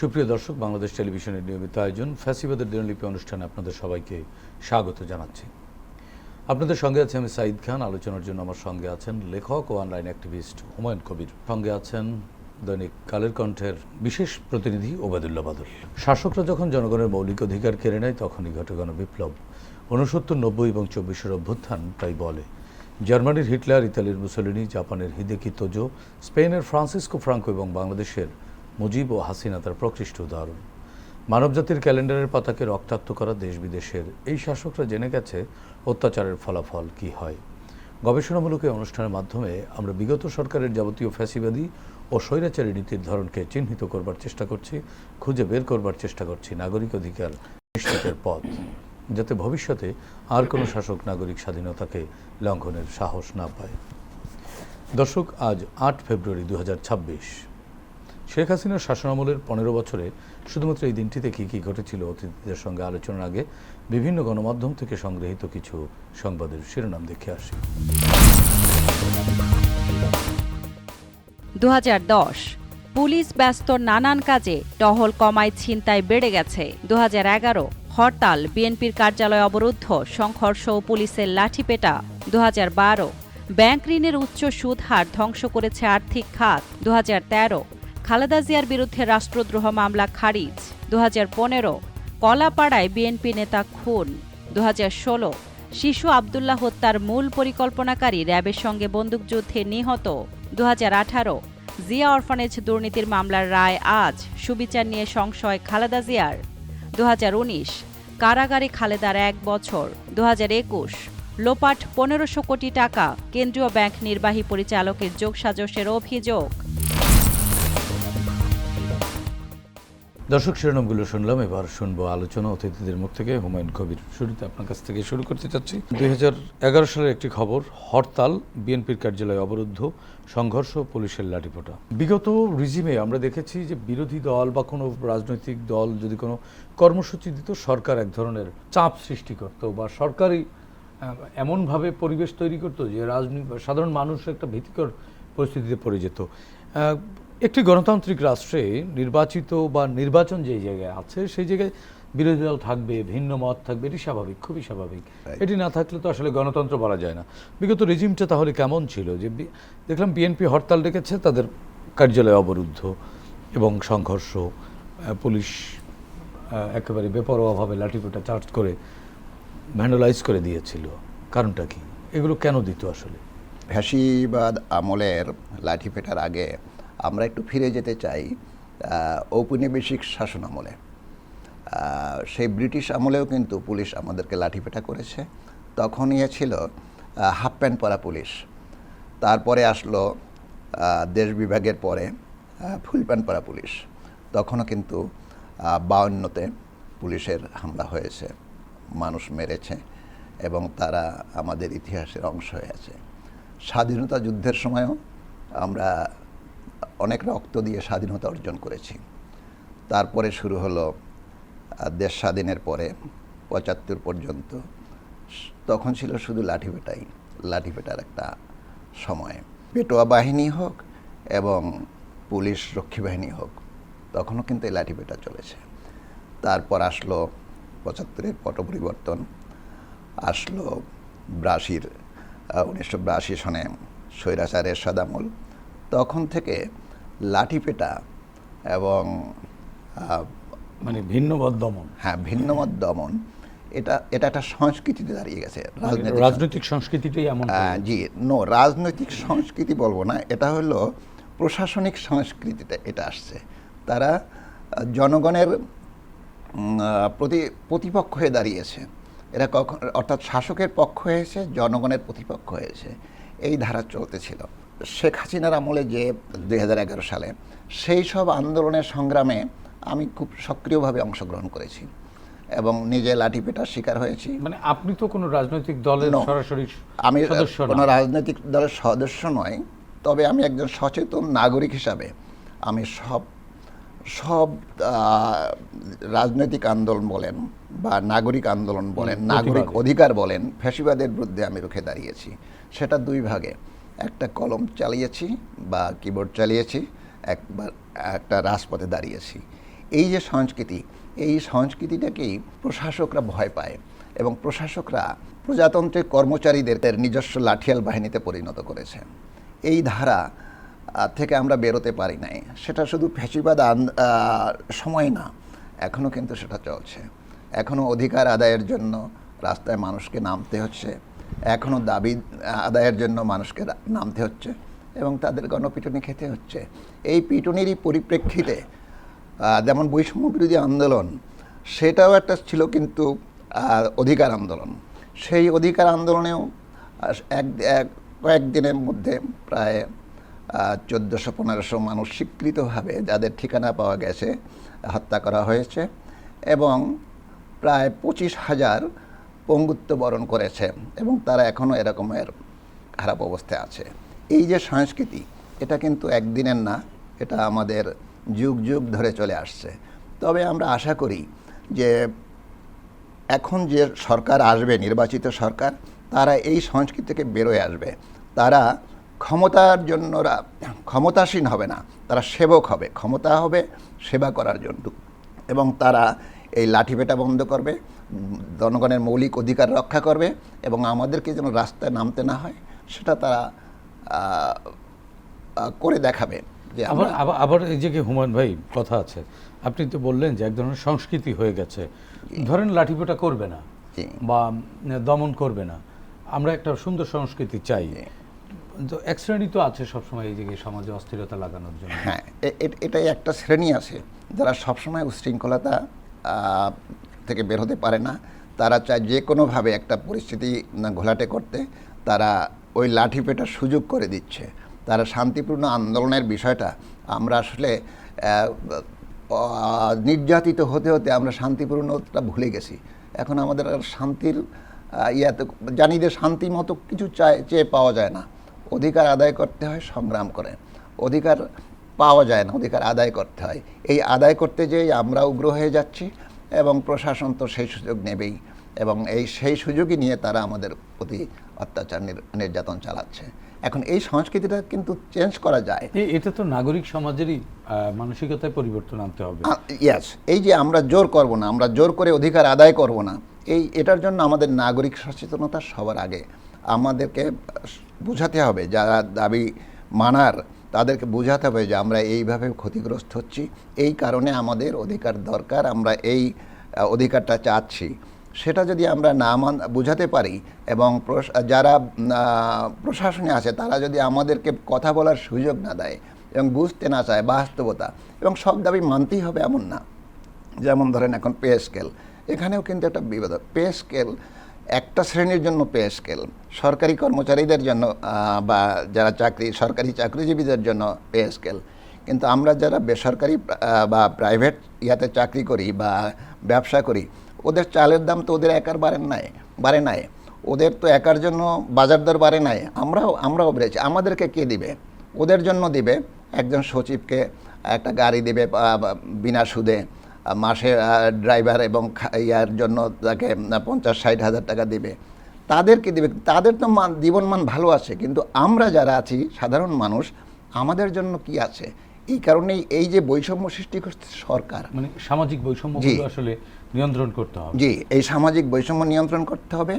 সুপ্রিয় দর্শক, বাংলাদেশ টেলিভিশনের নিয়মিত আয়োজন ফ্যাসিবাদের দিনলিপি অনুষ্ঠানে আপনাদের সবাইকে স্বাগত জানাচ্ছি। আপনাদের সঙ্গে আছে আমি সাঈদ খান। আলোচনার জন্য আমার সঙ্গে আছেন লেখক ও অনলাইন অ্যাক্টিভিস্ট হুমায়ুন কবির। সঙ্গে আছেন দৈনিক কালের কণ্ঠের বিশেষ প্রতিনিধি ওবায়দুল্লাহ বাদল। শাসকরা যখন জনগণের মৌলিক অধিকার কেড়ে নেয়, তখনই ঘটে গণ বিপ্লব ঊনসত্তর, নব্বই এবং চব্বিশের অভ্যুত্থান তাই বলে। জার্মানির হিটলার, ইতালির মুসলিনি, জাপানের হিদেকি, তোজো, স্পেনের ফ্রান্সিসকো, ফ্রাঙ্কো এবং বাংলাদেশের মুজিব ও হাসিনা তার প্রকৃষ্ট উদাহরণ। মানবজাতির ক্যালেন্ডারের পাতাকে রক্তাক্ত করা দেশ বিদেশের এই শাসকরা জেনে গেছে অত্যাচারের ফলাফল কি হয়। গবেষণামূলক এই অনুষ্ঠানের মাধ্যমে আমরা বিগত সরকারের যাবতীয় ফ্যাসিবাদী ও স্বৈরাচারী নীতির ধরনকে চিহ্নিত করবার চেষ্টা করছি, খুঁজে বের করবার চেষ্টা করছি নাগরিক অধিকার নিশ্চিতের পথ, যাতে ভবিষ্যতে আর কোনো শাসক নাগরিক স্বাধীনতাকে লঙ্ঘনের সাহস না পায়। দর্শক, আজ আট ফেব্রুয়ারি দু হাজার ছাব্বিশ। শেখ হাসিনার শাসনামলের পনেরো বছরে শুধুমাত্র এই দিনটিতে কী কী ঘটেছিল অতিথিদের সঙ্গে আলোচনার আগে বিভিন্ন গণমাধ্যম থেকে সংগৃহীত কিছু সংবাদের শিরোনাম দেখে আসি। দু হাজার দশ, পুলিশ ব্যস্ত নানান কাজে টহল কমায় ছিনতাই বেড়ে গেছে। দু হাজার এগারো, হরতাল, বিএনপির কার্যালয় অবরুদ্ধ, সংঘর্ষ ও পুলিশের লাঠিপেটা। দু হাজার বারো, ব্যাংক ঋণের উচ্চ সুদ হার ধ্বংস করেছে আর্থিক খাত। দু হাজার তেরো খালেদা জিয়ার বিরুদ্ধে রাষ্ট্রদ্রোহ মামলা খারিজ। দু হাজার পনেরো কলাপাড়ায় বিএনপি নেতা খুন। দু হাজার ষোলো শিশু আবদুল্লাহ হত্যার মূল পরিকল্পনাকারী র্যাবের সঙ্গে বন্দুকযুদ্ধে নিহত। দু হাজার আঠারো জিয়া অরফানেজ দুর্নীতির মামলার রায় আজ। সুবিচার নিয়ে সংশয় খালেদা জিয়ার। দু হাজার উনিশ কারাগারে খালেদার এক বছর। দু একুশ লোপাট পনেরোশো কোটি টাকা কেন্দ্রীয় ব্যাংক নির্বাহী পরিচালকের যোগসাজশের অভিযোগ। দর্শক শিরোনামগুলো শুনলাম, এবার শুনব আলোচনা অতিথিদের মুখ থেকে হুমায়ুন কবির শুরুতে আপনার কাছ থেকে শুরু করতে চাচ্ছি। দু হাজার এগারো সালের একটি খবর, হরতাল, বিএনপির কার্যালয় অবরুদ্ধ, সংঘর্ষ, পুলিশের লাঠিপোটা। বিগত রিজিমে আমরা দেখেছি যে বিরোধী দল বা কোনো রাজনৈতিক দল যদি কোনো কর্মসূচি দিত, সরকার এক ধরনের চাপ সৃষ্টি করত বা সরকারি এমনভাবে পরিবেশ তৈরি করতো যে রাজনীতি, সাধারণ মানুষ একটা ভীতিকর পরিস্থিতিতে পড়ে যেত। একটি গণতান্ত্রিক রাষ্ট্রে নির্বাচিত বা নির্বাচন যে জায়গায় আছে সেই জায়গায় বিরোধী দল থাকবে ভিন্ন মত থাকবে এটি স্বাভাবিক খুবই স্বাভাবিক। এটি না থাকলে তো আসলে গণতন্ত্র বলা যায় না। বিগত রেজিমটা তাহলে কেমন ছিল? যে দেখলাম বিএনপি হরতাল ডেকেছে তাদের কার্যালয় অবরুদ্ধ এবং সংঘর্ষ পুলিশ একেবারে বেপরোয়াভাবে লাঠিপেটা চার্জ করে ভ্যান্ডালাইজ করে দিয়েছিল। কারণটা কি? এগুলো কেন দিত আসলে? ফ্যাসিবাদ আমলের লাঠিপেটার আগে আমরা একটু ফিরে যেতে চাই ঔপনিবেশিক শাসন আমলে। সেই ব্রিটিশ আমলেও কিন্তু পুলিশ আমাদেরকে লাঠিপেটা করেছে। তখন ইয়ে ছিল হাফ প্যান্ট পরা পুলিশ। তারপরে আসলো দেশ বিভাগের পরে ফুল প্যান্ট পরা পুলিশ। তখনও কিন্তু বাউন্নতে পুলিশের হামলা হয়েছে। মানুষ মেরেছে এবং তারা আমাদের ইতিহাসের অংশ হয়ে আছে। স্বাধীনতা যুদ্ধের সময়ও আমরা অনেক রক্ত দিয়ে স্বাধীনতা অর্জন করেছি। তারপরে শুরু হলো দেশ স্বাধীনের পরে পঁচাত্তর পর্যন্ত। তখন ছিল শুধু লাঠি পেটাই, লাঠি পেটার একটা সময়। পেটোয়া বাহিনী হোক এবং পুলিশ রক্ষী বাহিনী হোক, তখনও কিন্তু এই লাঠি পেটা চলেছে। তারপর আসলো পঁচাত্তরের পট পরিবর্তন আসলো ব্রাশির উনিশশো বিরাশি সনে স্বৈরাচারের সাদামল। তখন থেকে লাঠিপেটা এবং মানে ভিন্নমত দমন। হ্যাঁ ভিন্নমত দমন। এটা এটা একটা সংস্কৃতিতে দাঁড়িয়ে গেছে রাজনৈতিক সংস্কৃতিটাই এমন জি নো রাজনৈতিক সংস্কৃতি বলব না এটা হলো প্রশাসনিক সংস্কৃতিতে এটা আসছে। তারা জনগণের প্রতি প্রতিপক্ষ হয়ে দাঁড়িয়েছে। এরা কখন অর্থাৎ শাসকের পক্ষ হয়েছে জনগণের প্রতিপক্ষ হয়েছে। এই ধারা চলতেছিল শেখ হাসিনার আমলে যে দু হাজার এগারো সালে সেই সব আন্দোলনের সংগ্রামে আমি খুব সক্রিয়ভাবে অংশগ্রহণ করেছি এবং নিজে লাঠিপেটার শিকার হয়েছি। মানে আপনি তো কোনো রাজনৈতিক দলের. সরাসরি আমি কোনো রাজনৈতিক দলের সদস্য নয় তবে আমি একজন সচেতন নাগরিক হিসাবে আমি সব সব রাজনৈতিক আন্দোলন বলেন বা নাগরিক আন্দোলন বলেন নাগরিক অধিকার বলেন ফ্যাসিবাদের বিরুদ্ধে আমি রুখে দাঁড়িয়েছি। সেটা দুই ভাগে। একটা কলম চালিয়েছি বা কিবোর্ড চালিয়েছি, একবার একটা রাজপথে দাঁড়িয়েছি। এই যে সংস্কৃতি, এই সংস্কৃতিটাকেই প্রশাসকরা ভয় পায় এবং প্রশাসকরা প্রজাতন্ত্রের কর্মচারীদের তার নিজস্ব লাঠিয়াল বাহিনীতে পরিণত করেছে। এই ধারা থেকে আমরা বেরোতে পারি নাই। সেটা শুধু আন- সময় না এখনও কিন্তু সেটা চলছে। এখনও অধিকার আদায়ের জন্য রাস্তায় মানুষকে নামতে হচ্ছে। এখনও দাবি আদায়ের জন্য মানুষকে নামতে হচ্ছে এবং তাদের গণপিটুনি খেতে হচ্ছে। এই পিটুনিরই পরিপ্রেক্ষিতে যেমন বৈষম্য বিরোধী আন্দোলন, সেটাও একটা ছিল কিন্তু অধিকার আন্দোলন। সেই অধিকার আন্দোলনেও এক কয়েকদিনের মধ্যে প্রায় চোদ্দোশো, পনেরোশো মানুষ স্বীকৃতভাবে যাদের ঠিকানা পাওয়া গেছে, হত্যা করা হয়েছে এবং প্রায় পঁচিশ হাজার পঙ্গুত্ব বরণ করেছে এবং তারা এখনও এরকমের খারাপ অবস্থায় আছে। এই যে সংস্কৃতি, এটা কিন্তু একদিনের না, এটা আমাদের যুগ যুগ ধরে চলে আসছে। তবে আমরা আশা করি যে এখন যে সরকার আসবে, নির্বাচিত সরকার, তারা এই সংস্কৃতি থেকে বেরোয় আসবে। তারা ক্ষমতার জন্য ক্ষমতাসীন হবে না, তারা সেবক হবে। ক্ষমতা হবে সেবা করার জন্য। এবং তারা এই লাঠিপেটা বন্ধ করবে। জনগণের মৌলিক অধিকার রক্ষা করবে এবং আমাদেরকে যেন রাস্তায় নামতে না হয় সেটা তারা করে দেখাবে যে আবার আবার এই যে কি হুমায়ুন ভাই কথা আছে। আপনি তো বললেন যে এক ধরনের সংস্কৃতি হয়ে গেছে। ধরেন লাঠিপোটা করবে না বা দমন করবে না। আমরা একটা সুন্দর সংস্কৃতি চাই। তো এক শ্রেণি তো আছে সবসময় এই যে সমাজে অস্থিরতা লাগানোর জন্য। হ্যাঁ এটাই একটা শ্রেণি আছে। যারা সবসময় উশৃঙ্খলতা থেকে বের হতে পারে না। তারা চায় যে কোনোভাবে একটা পরিস্থিতি ঘোলাটে করতে। তারা ওই লাঠি পেটার সুযোগ করে দিচ্ছে। তারা শান্তিপূর্ণ আন্দোলনের বিষয়টা আমরা আসলে নির্যাতিত হতে হতে আমরা শান্তিপূর্ণটা ভুলে গেছি। এখন আমাদের শান্তির ইয়াতে জানি যে শান্তি মতো কিছু চায়, চেয়ে পাওয়া যায় না। অধিকার আদায় করতে হয়, সংগ্রাম করে। অধিকার পাওয়া যায় না, অধিকার আদায় করতে হয়। এই আদায় করতে যেয়ে আমরা উগ্র হয়ে যাচ্ছি। এবং প্রশাসন তো সেই সুযোগ নেবেই এবং এই সেই সুযোগই নিয়ে তারা আমাদের প্রতি অত্যাচার নির- নির্যাতন চালাচ্ছে। এখন এই সংস্কৃতিটা কিন্তু চেঞ্জ করা যায়। এটা তো নাগরিক সমাজেরই মানসিকতায় পরিবর্তন আনতে হবে। ইয়াস এই যে আমরা জোর করব না আমরা জোর করে অধিকার আদায় করব না এই এটার জন্য আমাদের নাগরিক সচেতনতা সবার আগে। আমাদেরকে বোঝাতে হবে যারা দাবি মানার তাদেরকে বোঝাতে হবে যে আমরা এইভাবে ক্ষতিগ্রস্ত হচ্ছি। এই কারণে আমাদের অধিকার দরকার, আমরা এই অধিকারটা চাচ্ছি। সেটা যদি আমরা না মান, বোঝাতে পারি এবং যারা প্রশাসনে আছে, তারা যদি আমাদেরকে কথা বলার সুযোগ না দেয় এবং বুঝতে না চায় বাস্তবতা, এবং সব দাবি মানতেই হবে এমন না। যেমন ধরেন এখন পে স্কেল, এখানেও কিন্তু একটা বিবাদ, পে স্কেল একটা শ্রেণির জন্য পে স্কেল। সরকারি কর্মচারীদের জন্য বা যারা চাকরি, সরকারি চাকরিজীবীদের জন্য পে স্কেল। কিন্তু আমরা যারা বেসরকারি বা প্রাইভেট ইয়াতে চাকরি করি বা ব্যবসা করি, ওদের চালের দাম তো ওদের একার বাড়েন নাই বাড়ে নাই। ওদের তো একার জন্য বাজার দর বাড়ে নাই। আমরাও আমরাও বেড়েছি। আমাদেরকে কে দিবে? ওদের জন্য দিবে। একজন সচিবকে একটা গাড়ি দিবে বিনা সুদে মাসে ড্রাইভার এবং ইয়ার জন্য তাকে পঞ্চাশ, ষাট হাজার টাকা দিবে। তাদেরকে দেবে। তাদের তো মান জীবনমান ভালো আছে কিন্তু আমরা যারা আছি সাধারণ মানুষ আমাদের জন্য কি আছে? এই কারণেই এই যে বৈষম্য সৃষ্টি করছে সরকার। মানে সামাজিক বৈষম্যগুলো আসলে নিয়ন্ত্রণ করতে হবে। জি এই সামাজিক বৈষম্য নিয়ন্ত্রণ করতে হবে।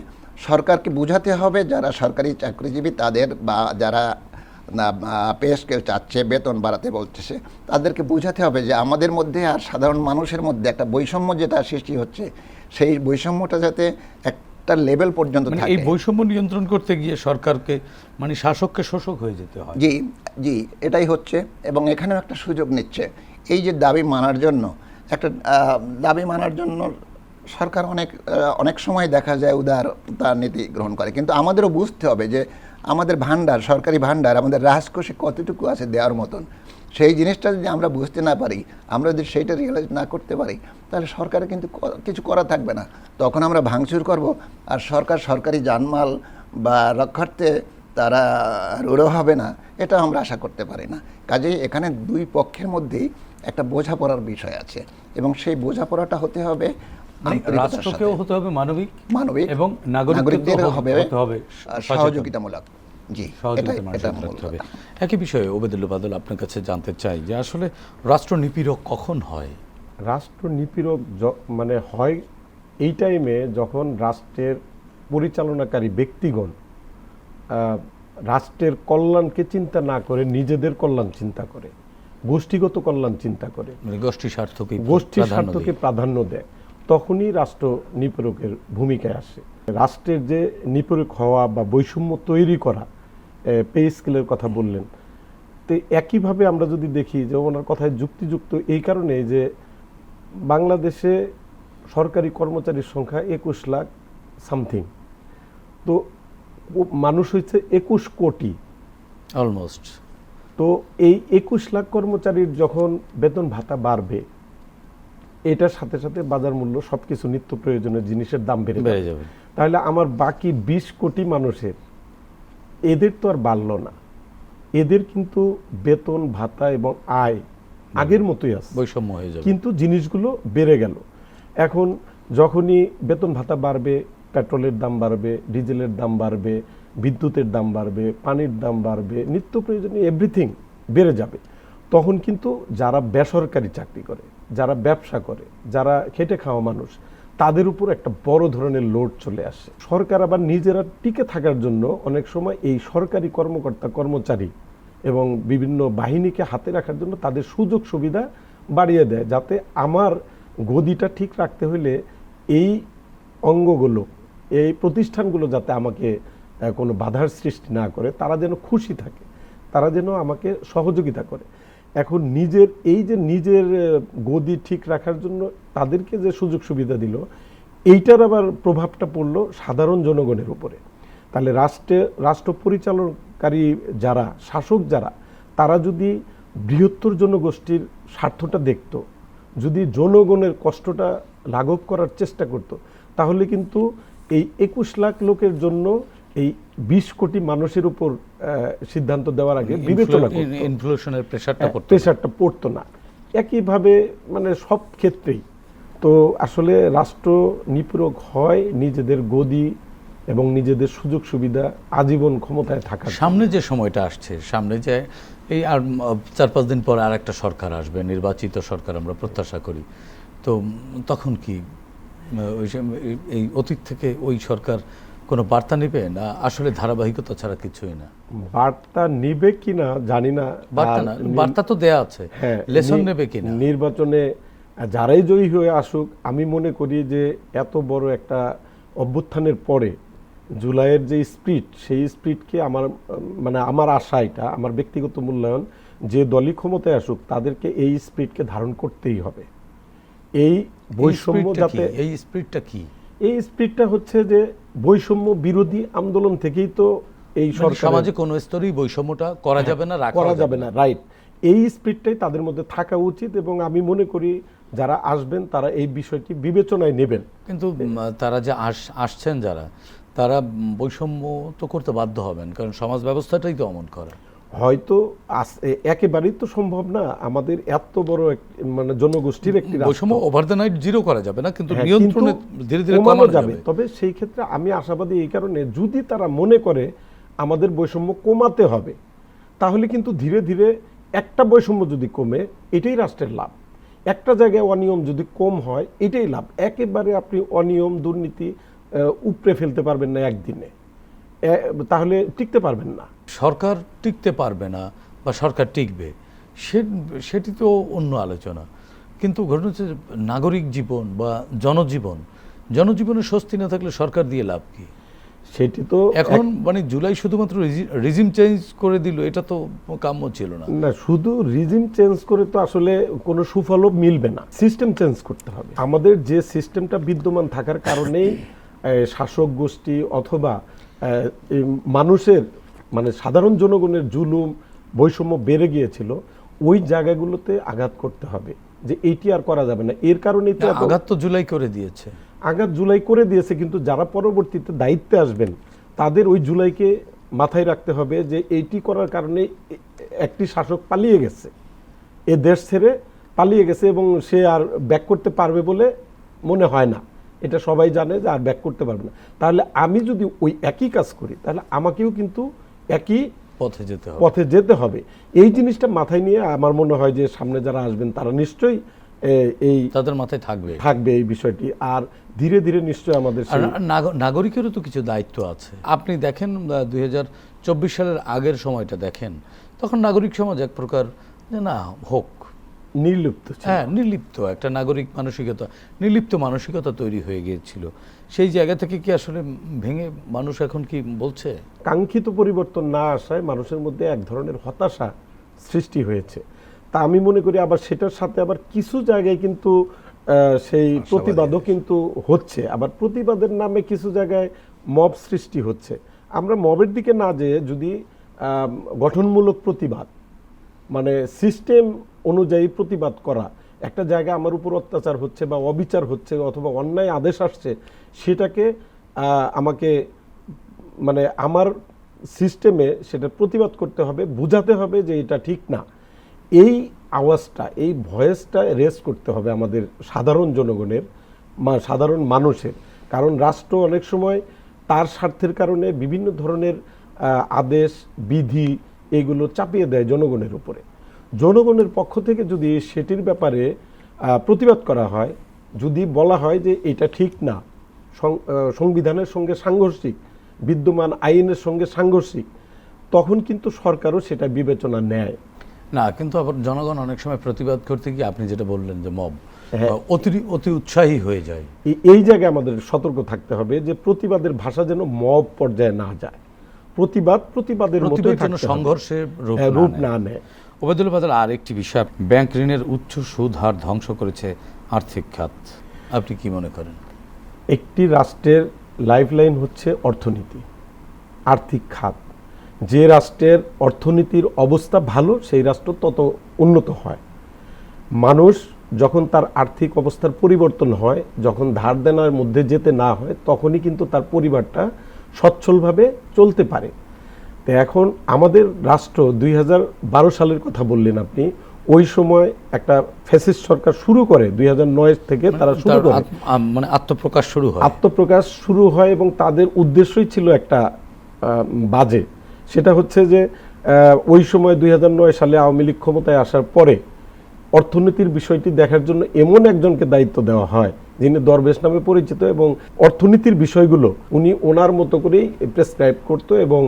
সরকারকে বোঝাতে হবে যারা সরকারি চাকরিজীবী তাদের বা যারা পে স্কেল চাচ্ছে বেতন বাড়াতে বলতেছে তাদেরকে বোঝাতে হবে যে আমাদের মধ্যে আর সাধারণ মানুষের মধ্যে একটা বৈষম্য যেটা সৃষ্টি হচ্ছে সেই বৈষম্যটা যাতে একটা লেভেল পর্যন্ত মানে থাকে। এই বৈষম্য নিয়ন্ত্রণ করতে গিয়ে সরকারকে মানে শাসককে শোষক হয়ে যেতে হয়। জি জি এটাই হচ্ছে এবং এখানেও একটা সুযোগ নিচ্ছে। এই যে দাবি মানার জন্য একটা দাবি মানার জন্য সরকার অনেক অনেক সময় দেখা যায় উদার তার নীতি গ্রহণ করে। কিন্তু আমাদেরও বুঝতে হবে যে আমাদের ভান্ডার সরকারি ভান্ডার আমাদের রাজকোষে কতটুকু আছে দেওয়ার মতন, সেই জিনিসটা যদি আমরা বুঝতে না পারি, আমরা যদি সেইটা রিয়েলাইজ না করতে পারি, তাহলে সরকারের কিন্তু কিছু করা থাকবে না তখন আমরা ভাঙচুর করব, আর সরকার সরকারি জানমাল বা রক্ষার্থে তারা রূঢ় হবে না, এটা আমরা আশা করতে পারি না কাজেই এখানে দুই পক্ষের মধ্যেই একটা বোঝাপড়ার বিষয় আছে, এবং সেই বোঝাপড়াটা হতে হবে। রাষ্ট্রকেও হতে হবে মানবিক মানবিক এবং নাগরিকদের হবে। সহযোগিতামূলক। জি এটা হবে। একই বিষয়ে ওবেদুল্লাহ বাদল আপনার কাছে জানতে চাই যে আসলে রাষ্ট্র নিপীড়ক কখন হয়? রাষ্ট্র নিপীড়ক মানে হয় এই টাইমে যখন রাষ্ট্রের পরিচালনাকারী ব্যক্তিগণ আহ, রাষ্ট্রের কল্যাণকে চিন্তা না করে নিজেদের কল্যাণ চিন্তা করে গোষ্ঠীগত কল্যাণ চিন্তা করে মানে গোষ্ঠী স্বার্থকে গোষ্ঠীর স্বার্থকে প্রাধান্য দেয়। তখনই রাষ্ট্র নিপীড়কের ভূমিকায় আসে। রাষ্ট্রের যে নিপীড়ক হওয়া বা বৈষম্য তৈরি করা পে স্কেলের কথা বললেন তো একইভাবে আমরা যদি দেখি যে ওনার কথায় যুক্তিযুক্ত এই কারণে যে বাংলাদেশে সরকারি কর্মচারীর সংখ্যা একুশ লাখ সামথিং। তো মানুষ হচ্ছে একুশ কোটি। অলমোস্ট তো এই একুশ লাখ কর্মচারীর যখন বেতন ভাতা বাড়বে এটার সাথে সাথে বাজার মূল্য সবকিছু নিত্য প্রয়োজনীয় জিনিসের দাম বেড়ে যাবে। যাবে। তাহলে আমার বাকি বিশ কোটি মানুষের এদের তো আর বাড়লো না। এদের কিন্তু বেতন ভাতা এবং আয় আগের মতোই আছে। বৈষম্য হয়ে যাবে। কিন্তু জিনিসগুলো বেড়ে গেল। এখন যখনই বেতন ভাতা বাড়বে পেট্রোলের দাম বাড়বে ডিজেলের দাম বাড়বে বিদ্যুতের দাম বাড়বে পানির দাম বাড়বে নিত্য প্রয়োজনীয় এভরিথিং বেড়ে যাবে। তখন কিন্তু যারা বেসরকারি চাকরি করে যারা ব্যবসা করে, যারা খেটে খাওয়া মানুষ, তাদের উপর একটা বড় ধরনের লোড চলে আসে। সরকার আবার নিজেরা টিকে থাকার জন্য অনেক সময় এই সরকারি কর্মকর্তা, কর্মচারী এবং বিভিন্ন বাহিনীকে হাতে রাখার জন্য তাদের সুযোগ সুবিধা বাড়িয়ে দেয়, যাতে আমার গদিটা ঠিক রাখতে হলে এই অঙ্গগুলো, এই প্রতিষ্ঠানগুলো যাতে আমাকে কোনো বাধার সৃষ্টি না করে, তারা যেন খুশি থাকে, তারা যেন আমাকে সহযোগিতা করে। এখন নিজের, এই যে নিজের গদি ঠিক রাখার জন্য তাদেরকে যে সুযোগ সুবিধা দিল, এইটার আবার প্রভাবটা পড়ল সাধারণ জনগণের উপরে। তাহলে রাষ্ট্রে, রাষ্ট্র পরিচালনকারী যারা, শাসক যারা, তারা যদি বৃহত্তর জনগোষ্ঠীর স্বার্থটা দেখত, যদি জনগণের কষ্টটা লাঘব করার চেষ্টা করত, তাহলে কিন্তু এই একুশ লাখ লোকের জন্য এই বিশ কোটি মানুষের উপর সিদ্ধান্ত দেওয়ার আগে বিবেচনা ইনফ্লেশনের প্রেশারটা প্রেশারটা পড়তো না। একইভাবে মানে সব ক্ষেত্রেই। তো আসলে রাষ্ট্র নিপীড়ক হয় নিজেদের গদি এবং নিজেদের সুযোগ সুবিধা আজীবন ক্ষমতায় থাকা সামনে যে সময়টা আসছে সামনে যে এই আর চার পাঁচ দিন পর আর একটা সরকার আসবে নির্বাচিত সরকার আমরা প্রত্যাশা করি। তো তখন কি এই অতীত থেকে ওই সরকার কোনো বার্তা নেবে না? আসলে ধারাবাহিকতা ছাড়া কিছুই না। বার্তা নিবে জানি না। বার্তা না বার্তা তো দেয়া আছে। হ্যাঁ লেসন নি- নেবে কিনা নির্বাচনে যারাই জয়ী হয়ে আসুক আমি মনে করি যে এত বড় একটা অভ্যুত্থানের পরে জুলাইয়ের যে স্পিড সেই স্পিডকে আমার মানে আমার আশা এটা আমার ব্যক্তিগত মূল্যায়ন যে দলই ক্ষমতায় আসুক তাদেরকে এই স্পিডকে ধারণ করতেই হবে। এই বৈষম্য যাতে এই স্পিরিটটা কি? এই স্পিডটা হচ্ছে যে বৈষম্য বিরোধী আন্দোলন থেকেই তো এই মানে সমাজে কোনো স্তরেই বৈষম্যটা করা যাবে না করা যাবে না। রাইট এই স্পিডটাই তাদের মধ্যে থাকা উচিত এবং আমি মনে করি যারা আসবেন তারা এই বিষয়টি বিবেচনায় নেবেন। কিন্তু তারা যে আস আসছেন যারা তারা বৈষম্য তো করতে বাধ্য হবেন কারণ সমাজ ব্যবস্থাটাই তো অমন করা। হয়তো একেবারেই তো সম্ভব না। আমাদের এত বড় মানে জনগোষ্ঠীর একটি। বৈষম্য ওভার দ্য নাইট জিরো করা যাবে না কিন্তু হ্যাঁ, নিয়ন্ত্রণে ধীরে ধীরে কমানো যাবে। তবে সেই ক্ষেত্রে আমি আশাবাদী এই কারণে যদি তারা মনে করে আমাদের বৈষম্য কমাতে হবে তাহলে কিন্তু ধীরে ধীরে একটা বৈষম্য যদি কমে এটাই রাষ্ট্রের লাভ। একটা জায়গায় অনিয়ম যদি কম হয় এটাই লাভ। একেবারে আপনি অনিয়ম দুর্নীতি উপড়ে ফেলতে পারবেন না একদিনে। তাহলে টিকতে পারবেন না। সরকার টিকতে পারবে না বা সরকার টিকবে সে সেটি তো অন্য আলোচনা। কিন্তু ঘটনা হচ্ছে নাগরিক জীবন বা জনজীবন জনজীবনে স্বস্তি না থাকলে সরকার দিয়ে লাভ কি? সেটি তো এখন মানে জুলাই শুধুমাত্র রিজিম চেঞ্জ করে দিল এটা তো কাম্য ছিল না। না শুধু রিজিম চেঞ্জ করে তো আসলে কোনো সুফলও মিলবে না। সিস্টেম চেঞ্জ করতে হবে। আমাদের যে সিস্টেমটা বিদ্যমান থাকার কারণেই শাসক গোষ্ঠী অথবা মানুষের মানে সাধারণ জনগণের জুলুম বৈষম্য বেড়ে গিয়েছিল ওই জায়গাগুলোতে আঘাত করতে হবে যে এইটি আর করা যাবে না। এর কারণে তো আঘাত তো জুলাই করে দিয়েছে। আঘাত জুলাই করে দিয়েছে কিন্তু যারা পরবর্তীতে দায়িত্বে আসবেন তাদের ওই জুলাইকে মাথায় রাখতে হবে যে এইটি করার কারণে একটি শাসক পালিয়ে গেছে। এ দেশ ছেড়ে পালিয়ে গেছে এবং সে আর ব্যাক করতে পারবে বলে মনে হয় না। এটা সবাই জানে যে আর ব্যাক করতে পারবে না। তাহলে আমি যদি ওই একই কাজ করি তাহলে আমাকেও কিন্তু একই পথে যেতে হবে। পথে যেতে হবে। এই জিনিসটা মাথায় নিয়ে আমার মনে হয় যে সামনে যারা আসবেন তারা নিশ্চয়ই এই তাদের মাথায় থাকবে। থাকবে এই বিষয়টি। আর ধীরে ধীরে নিশ্চয় আমাদের নাগরিকেরও তো কিছু দায়িত্ব আছে। আপনি দেখেন দুই হাজার চব্বিশ সালের আগের সময়টা দেখেন তখন নাগরিক সমাজ এক প্রকার যে না হোক। নির্লিপ্ত হ্যাঁ নির্লিপ্ত একটা নাগরিক মানসিকতা নির্লিপ্ত মানসিকতা তৈরি হয়ে গিয়েছিল। সেই জায়গা থেকে কি আসলে ভেঙে মানুষ এখন কি বলছে? কাঙ্ক্ষিত পরিবর্তন না আসায় মানুষের মধ্যে এক ধরনের হতাশা সৃষ্টি হয়েছে। তা আমি মনে করি আবার সেটার সাথে আবার কিছু জায়গায় কিন্তু সেই প্রতিবাদও কিন্তু হচ্ছে। আবার প্রতিবাদের নামে কিছু জায়গায় মব সৃষ্টি হচ্ছে। আমরা মবের দিকে না যেয়ে যদি গঠনমূলক প্রতিবাদ মানে সিস্টেম অনুযায়ী প্রতিবাদ করা। একটা জায়গা আমার উপর অত্যাচার হচ্ছে বা অবিচার হচ্ছে অথবা অন্যায় আদেশ আসছে, সেটাকে আমাকে মানে আমার সিস্টেমে সেটা প্রতিবাদ করতে হবে, বুঝাতে হবে যে এটা ঠিক না। এই আওয়াজটা, এই ভয়েসটা রেস করতে হবে আমাদের সাধারণ জনগণের সাধারণ মানুষের। কারণ রাষ্ট্র অনেক সময় তার স্বার্থের কারণে বিভিন্ন ধরনের আদেশ, বিধি এগুলো চাপিয়ে দেয় জনগণের উপরে। জনগণের পক্ষ থেকে যদি সেটির ব্যাপারে প্রতিবাদ করা হয় যদি বলা হয় যে এটা ঠিক না সংবিধানের সঙ্গে সাংঘর্ষিক বিদ্যমান আইনের সঙ্গে সাংঘর্ষিক তখন কিন্তু সরকারও সেটা বিবেচনা নেয় না কিন্তু আবার জনগণ অনেক সময় প্রতিবাদ করতে গিয়ে আপনি যেটা বললেন যে মব হ্যাঁ। অতি অতি উৎসাহী হয়ে যায় এই- জায়গায় আমাদের সতর্ক থাকতে হবে যে প্রতিবাদের ভাষা যেন মব পর্যায়ে না যায় প্রতিবাদ প্রতিবাদের হবে। সংঘর্ষের রূপ হ্যাঁ, না নেয়। ওবায়দুল বাদল আর একটি বিষয়, ব্যাংক ঋণের উচ্চ সুদ হার ধ্বংস করেছে আর্থিক খাত। আপনি কি মনে করেন? একটি রাষ্ট্রের লাইফলাইন হচ্ছে অর্থনীতি, আর্থিক খাত। যে রাষ্ট্রের অর্থনীতির অবস্থা ভালো, সেই রাষ্ট্র তত উন্নত হয়। মানুষ যখন তার আর্থিক অবস্থার পরিবর্তন হয়, যখন ধার দেনার মধ্যে যেতে না হয়, তখনই কিন্তু তার পরিবারটা সচ্ছলভাবে চলতে পারে। তো এখন আমাদের রাষ্ট্র দুই হাজার বারো সালের কথা বললেন আপনি ওই সময় একটা ফ্যাসিস্ট সরকার শুরু করে দুই হাজার নয় থেকে তারা শুরু করে। মানে আত্মপ্রকাশ শুরু হয়। আত্মপ্রকাশ শুরু হয় এবং তাদের উদ্দেশ্যই ছিল একটা বাজে। সেটা হচ্ছে যে ওই সময় দুই হাজার নয় সালে আওয়ামী লীগ ক্ষমতায় আসার পরে অর্থনীতির বিষয়টি দেখার জন্য এমন একজনকে দায়িত্ব দেওয়া হয় যিনি দরবেশ নামে পরিচিত এবং অর্থনীতির বিষয়গুলো উনি ওনার মতো করেই প্রেসক্রাইব করতো এবং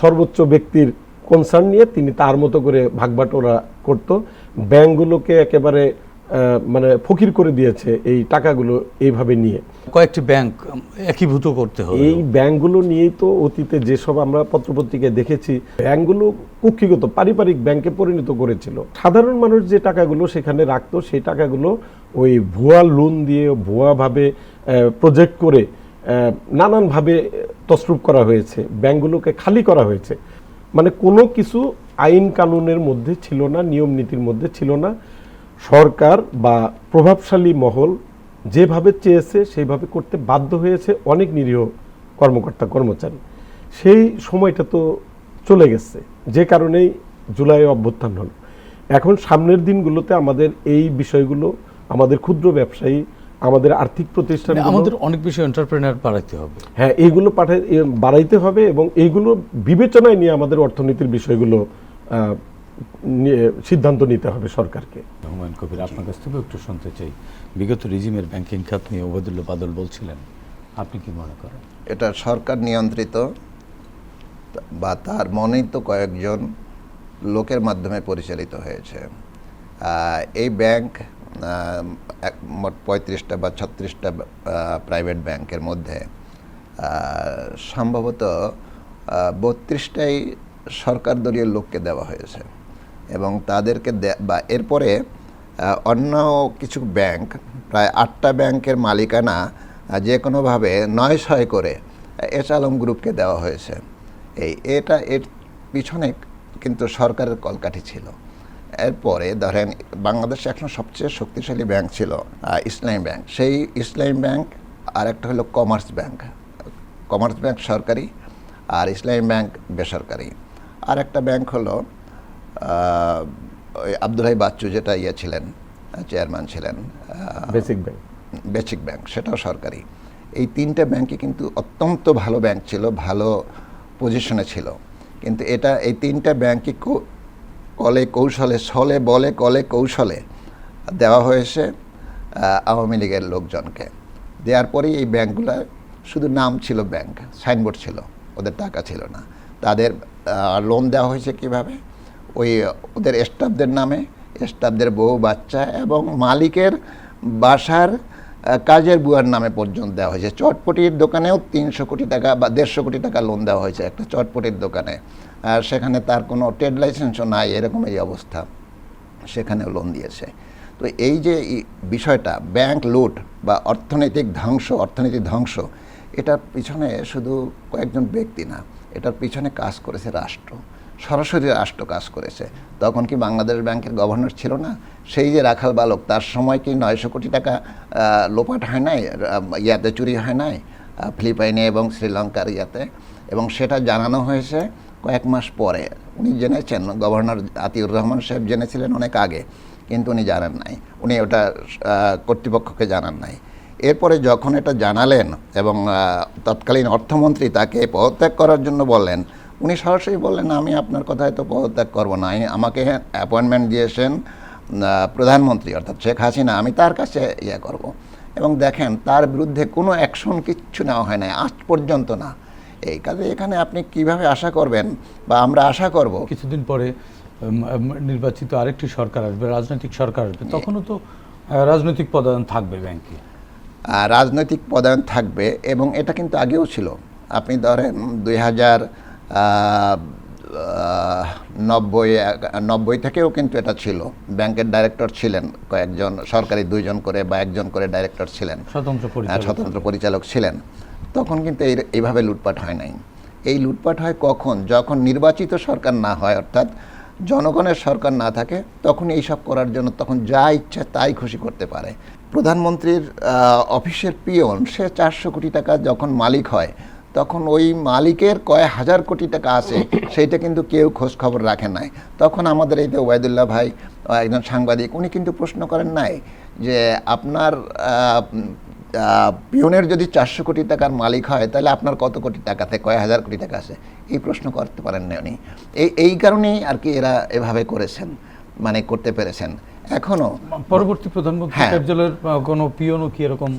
সর্বোচ্চ ব্যক্তির কনসার্ন নিয়ে তিনি তার মতো করে ভাগবাটোরা করত। ব্যাংকগুলোকে একেবারে মানে ফকির করে দিয়েছে এই টাকাগুলো এইভাবে নিয়ে। কয়েকটি ব্যাংক একীভূত করতে হবে এই ব্যাংকগুলো নিয়েই তো অতীতে যেসব আমরা পত্রপত্রিকায় দেখেছি ব্যাংকগুলো কুক্ষিগত পারিবারিক ব্যাংকে পরিণত করেছিল। সাধারণ মানুষ যে টাকাগুলো সেখানে রাখতো সেই টাকাগুলো ওই ভুয়া লোন দিয়ে ভুয়াভাবে প্রজেক্ট করে নানানভাবে তসরুপ করা হয়েছে ব্যাংকগুলোকে খালি করা হয়েছে। মানে কোনো কিছু আইন কানুনের মধ্যে ছিল না, নিয়ম নীতির মধ্যে ছিল না। সরকার বা প্রভাবশালী মহল যেভাবে চেয়েছে সেইভাবে করতে বাধ্য হয়েছে অনেক নিরীহ কর্মকর্তা, কর্মচারী। সেই সময়টা তো চলে গেছে, যে কারণেই জুলাই অভ্যুত্থান হলো। এখন সামনের দিনগুলোতে আমাদের এই বিষয়গুলো, আমাদের ক্ষুদ্র ব্যবসায়ী আমাদের আর্থিক প্রতিষ্ঠান মানে আমাদের অনেক বেশি এন্টারপ্রেনার বাড়াইতে হবে। হ্যাঁ এইগুলো পাঠাই বাড়াইতে হবে এবং এইগুলো বিবেচনায় নিয়ে আমাদের অর্থনীতির বিষয়গুলো নিয়ে সিদ্ধান্ত নিতে হবে সরকারকে। হুমায়ুন কবির আপনার কাছ থেকেও একটু শুনতে চাই। বিগত রিজিমের ব্যাংকিং খাত নিয়ে ওবায়দুল্লাহ বাদল বলছিলেন আপনি কি মনে করেন? এটা সরকার নিয়ন্ত্রিত বা তার মনোনীত কয়েকজন লোকের মাধ্যমে পরিচালিত হয়েছে। এই ব্যাংক মোট পঁয়ত্রিশটা বা ছত্রিশটা প্রাইভেট ব্যাংকের মধ্যে। সম্ভবত বত্রিশটাই সরকার দলীয় লোককে দেওয়া হয়েছে। এবং তাদেরকে বা এরপরে অন্য কিছু ব্যাংক প্রায় আটটা ব্যাংকের মালিকানা যে কোনোভাবে নয় ছয় করে এস আলম গ্রুপকে দেওয়া হয়েছে। এই, এটা এর পিছনে কিন্তু সরকারের কলকাঠি ছিল। এরপরে ধরেন বাংলাদেশে এখন সবচেয়ে শক্তিশালী ব্যাংক ছিল ইসলামী ব্যাংক। সেই ইসলামী ব্যাংক আর একটা হলো কমার্স ব্যাংক। কমার্স ব্যাংক সরকারি আর ইসলামী ব্যাংক বেসরকারি। আর একটা ব্যাংক হলো ওই আব্দুল হাই বাচ্চু যেটা ইয়ে ছিলেন চেয়ারম্যান ছিলেন বেসিক ব্যাংক। বেসিক ব্যাংক সেটাও সরকারি। এই তিনটা ব্যাংকই কিন্তু অত্যন্ত ভালো ব্যাংক ছিল ভালো পজিশনে ছিল। কিন্তু এটা এই তিনটা ব্যাংকই কলে কৌশলে, ছলে, বলে কলে কৌশলে দেওয়া হয়েছে আওয়ামী লীগের লোকজনকে। দেওয়ার পরেই এই ব্যাংকগুলো শুধু নাম ছিল ব্যাংক, সাইনবোর্ড ছিল, ওদের টাকা ছিল না। তাদের লোন দেওয়া হয়েছে কীভাবে? ওই ওদের স্টাফদের নামে স্টাফদের বউ, বাচ্চা এবং মালিকের বাসার কাজের বুয়ার নামে পর্যন্ত দেওয়া হয়েছে। চটপটির দোকানেও তিনশো কোটি টাকা বা দেড়শো কোটি টাকা লোন দেওয়া হয়েছে একটা চটপটির দোকানে। আর সেখানে তার কোনো ট্রেড লাইসেন্সও নাই, এরকম এই অবস্থা। সেখানেও লোন দিয়েছে। তো এই যে বিষয়টা ব্যাংক লুট বা অর্থনৈতিক ধ্বংস অর্থনৈতিক ধ্বংস, এটার পিছনে শুধু কয়েকজন ব্যক্তি না, এটার পিছনে কাজ করেছে রাষ্ট্র। সরাসরি রাষ্ট্র কাজ করেছে। তখন কি বাংলাদেশ ব্যাংকের গভর্নর ছিল না? সেই যে রাখাল বালক, তার সময় কি নয়শো কোটি টাকা লোপাট হয় নাই? ইয়াতে চুরি হয় নাই? ফিলিপাইনে এবং শ্রীলঙ্কার ইয়াতে। এবং সেটা জানানো হয়েছে কয়েক মাস পরে, উনি জেনেছেন, গভর্নর আতিউর রহমান সাহেব জেনেছিলেন অনেক আগে, কিন্তু উনি জানেন নাই। উনি ওটা কর্তৃপক্ষকে জানান নাই। এরপরে যখন এটা জানালেন এবং তৎকালীন অর্থমন্ত্রী তাকে পদত্যাগ করার জন্য বললেন, উনি সরাসরি বললেন, আমি আপনার কথায় তো পদত্যাগ করব না। আমি- আমাকে অ্যাপয়েন্টমেন্ট দিয়েছেন প্রধানমন্ত্রী, অর্থাৎ শেখ হাসিনা। আমি তার কাছে ইয়ে করব। এবং দেখেন, তার বিরুদ্ধে কোনো অ্যাকশন কিচ্ছু নেওয়া হয় নাই। আজ পর্যন্ত না। এই কাজে এখানে আপনি কীভাবে আশা করবেন বা আমরা আশা করব? কিছুদিন পরে নির্বাচিত আরেকটি সরকার আসবে রাজনৈতিক সরকার আসবে। তখনও তো রাজনৈতিক পদায়ন থাকবে ব্যাংকে। রাজনৈতিক পদায়ন থাকবে এবং এটা কিন্তু আগেও ছিল। আপনি ধরেন দুই হাজার নব্বই নব্বই থেকেও কিন্তু এটা ছিল। ব্যাংকের ডাইরেক্টর ছিলেন কয়েকজন সরকারি দুইজন করে বা একজন করে ডাইরেক্টর ছিলেন। স্বতন্ত্র স্বতন্ত্র পরিচালক ছিলেন। তখন কিন্তু এই এইভাবে লুটপাট হয় নাই। এই লুটপাট হয় কখন? যখন নির্বাচিত সরকার না হয়, অর্থাৎ জনগণের সরকার না থাকে, তখন এইসব করার জন্য তখন যা ইচ্ছা তাই খুশি করতে পারে। প্রধানমন্ত্রীর অফিসের পিয়ন, সে চারশো কোটি টাকা যখন মালিক হয়, তখন ওই মালিকের কয় হাজার কোটি টাকা আছে, সেইটা কিন্তু কেউ খোঁজ খবর রাখে নাই। তখন আমাদের এই যে ওবায়দুল্লাহ ভাই একজন সাংবাদিক, উনি কিন্তু প্রশ্ন করেন নাই যে আপনার পিয়নের যদি চারশো কোটি টাকার মালিক হয় তাহলে আপনার কত কোটি টাকাতে কয় হাজার কোটি টাকা আছে? এই প্রশ্ন করতে পারেন না উনি। এই এই কারণেই আর কি এরা এভাবে করেছেন মানে করতে পেরেছেন। এখনও পরবর্তী প্রধানমন্ত্রী হ্যাঁ। কার্যালয়ের কোনো পিয়নও কি এরকম?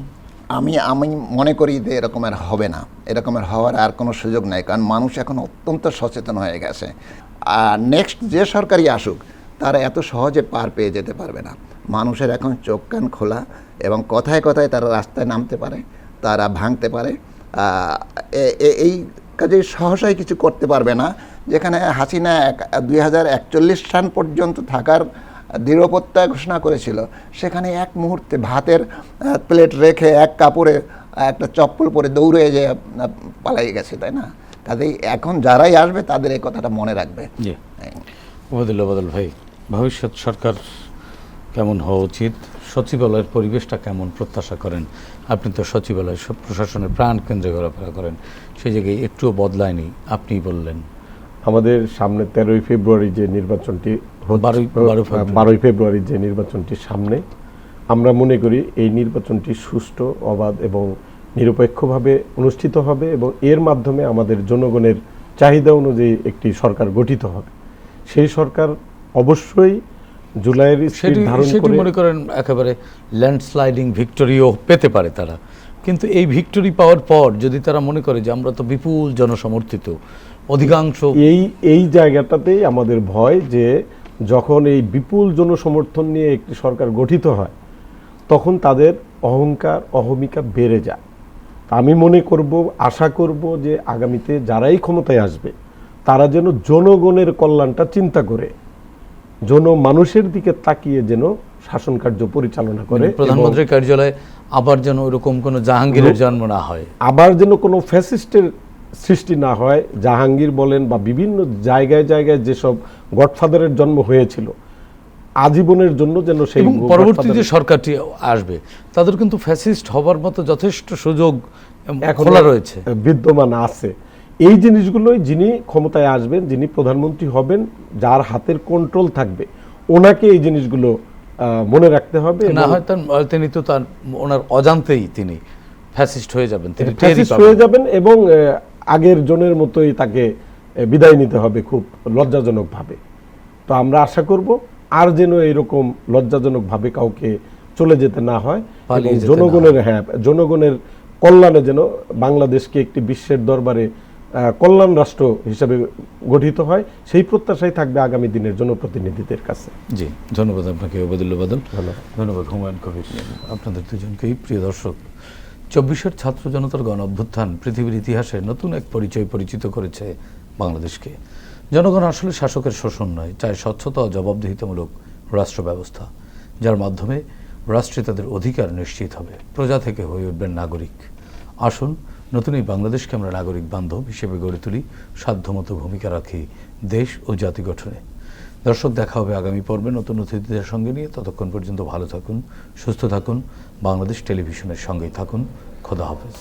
আমি আমি মনে করি যে এরকম আর হবে না। এরকমের হওয়ার আর কোনো সুযোগ নাই কারণ মানুষ এখন অত্যন্ত সচেতন হয়ে গেছে। আর নেক্সট যে সরকারি আসুক তারা এত সহজে পার পেয়ে যেতে পারবে না। মানুষের এখন চোখ, কান খোলা এবং কথায় কথায় তারা রাস্তায় নামতে পারে, তারা ভাঙতে পারে। এই কাজে সহসাই কিছু করতে পারবে না, যেখানে হাসিনা এক, দুই সাল পর্যন্ত থাকার দৃঢ়প্রত্যয় ঘোষণা করেছিল। সেখানে এক মুহূর্তে ভাতের প্লেট রেখে এক কাপড়ে একটা চপ্পল পরে দৌড়ে যে পালাই গেছে, তাই না? কাজেই এখন যারাই আসবে তাদের এই কথাটা মনে রাখবে। বাদল ভাই, ভবিষ্যৎ সরকার কেমন হওয়া উচিত? সচিবালয়ের পরিবেশটা কেমন? প্রত্যাশা করেন? আপনি তো সচিবালয় সব প্রশাসনের প্রাণ কেন্দ্রে ঘোরাফেরা করেন। সেই জায়গায় একটুও বদলায়নি আপনিই বললেন। আমাদের সামনে তেরোই ফেব্রুয়ারি যে নির্বাচনটি হচ্ছে- বারোই- ফেব্রুয়ারি। বারোই ফেব্রুয়ারি যে নির্বাচনটি সামনে আমরা মনে করি এই নির্বাচনটি সুষ্ঠু অবাধ এবং নিরপেক্ষভাবে অনুষ্ঠিত হবে এবং এর মাধ্যমে আমাদের জনগণের চাহিদা অনুযায়ী একটি সরকার গঠিত হবে। সেই সরকার অবশ্যই জুলাইয়ের সেটি ধারণ সেটি করে মনে করেন একেবারে ল্যান্ডস্লাইডিং ভিক্টোরিও পেতে পারে তারা। কিন্তু এই ভিক্টোরি পাওয়ার পর যদি তারা মনে করে যে আমরা তো বিপুল জনসমর্থিত অধিকাংশ এই এই জায়গাটাতেই আমাদের ভয় যে যখন এই বিপুল জনসমর্থন নিয়ে একটি সরকার গঠিত হয় তখন তাদের অহংকার অহমিকা বেড়ে যায়। আমি মনে করব আশা করব যে আগামীতে যারাই ক্ষমতায় আসবে তারা যেন জনগণের কল্যাণটা চিন্তা করে। জন মানুষের দিকে তাকিয়ে যেন শাসন কার্য পরিচালনা করে প্রধানমন্ত্রীর কার্যালয়ে আবার যেন ওইরকম কোনো জাহাঙ্গীরের জন্ম না হয়। আবার যেন কোনো ফ্যাসিস্টের সৃষ্টি না হয়। জাহাঙ্গীর বলেন বা বিভিন্ন জায়গায় জায়গায় যেসব গডফাদারের জন্ম হয়েছিল আজীবনের জন্য যেন সেই পরবর্তী যে সরকারটি আসবে তাদের কিন্তু ফ্যাসিস্ট হবার মতো যথেষ্ট সুযোগ খোলা রয়েছে। বিদ্যমান আছে। এই জিনিসগুলোই যিনি ক্ষমতায় আসবেন যিনি প্রধানমন্ত্রী হবেন যার হাতের কন্ট্রোল থাকবে ওনাকে এই জিনিসগুলো মনে রাখতে হবে না এবং হয় তার তিনি তো তার ওনার অজান্তেই তিনি ফ্যাসিস্ট হয়ে যাবেন তিনি ফ্যাসিস্ট হয়ে যাবেন এবং আগের জনের মতোই তাকে বিদায় নিতে হবে খুব লজ্জাজনকভাবে। তো আমরা আশা করব আর যেন এরকম লজ্জাজনকভাবে কাউকে চলে যেতে না হয়। জনগণের হ্যাঁ জনগণের কল্যাণে যেন বাংলাদেশকে একটি বিশ্বের দরবারে কল্যাণ রাষ্ট্র হিসাবে গঠিত হয় সেই প্রত্যাশাই থাকবে আগামী দিনের জনপ্রতিনিধিদের কাছে। জি ধন্যবাদ আপনাকে ওবাদুল্লাহ বাদল। ধন্যবাদ। ধন্যবাদ হুমায়ুন কবির। আপনাদের দুজনকেই প্রিয় দর্শক চব্বিশের ছাত্র জনতার গণ অভ্যুত্থান পৃথিবীর ইতিহাসে নতুন এক পরিচয় পরিচিত করেছে বাংলাদেশকে। জনগণ আসলে শাসকের শোষণ নয় চায় স্বচ্ছতা ও জবাবদিহিতামূলক রাষ্ট্র ব্যবস্থা যার মাধ্যমে রাষ্ট্রে তাদের অধিকার নিশ্চিত হবে প্রজা থেকে হয়ে উঠবেন নাগরিক। আসুন নতুন এই বাংলাদেশকে আমরা নাগরিক বান্ধব হিসেবে গড়ে তুলি, সাধ্যমতো ভূমিকা রাখি দেশ ও জাতি গঠনে। দর্শক, দেখা হবে আগামী পর্বে নতুন অতিথিদের সঙ্গে নিয়ে। ততক্ষণ পর্যন্ত ভালো থাকুন, সুস্থ থাকুন, বাংলাদেশ টেলিভিশনের সঙ্গেই থাকুন। খোদা হাফেজ।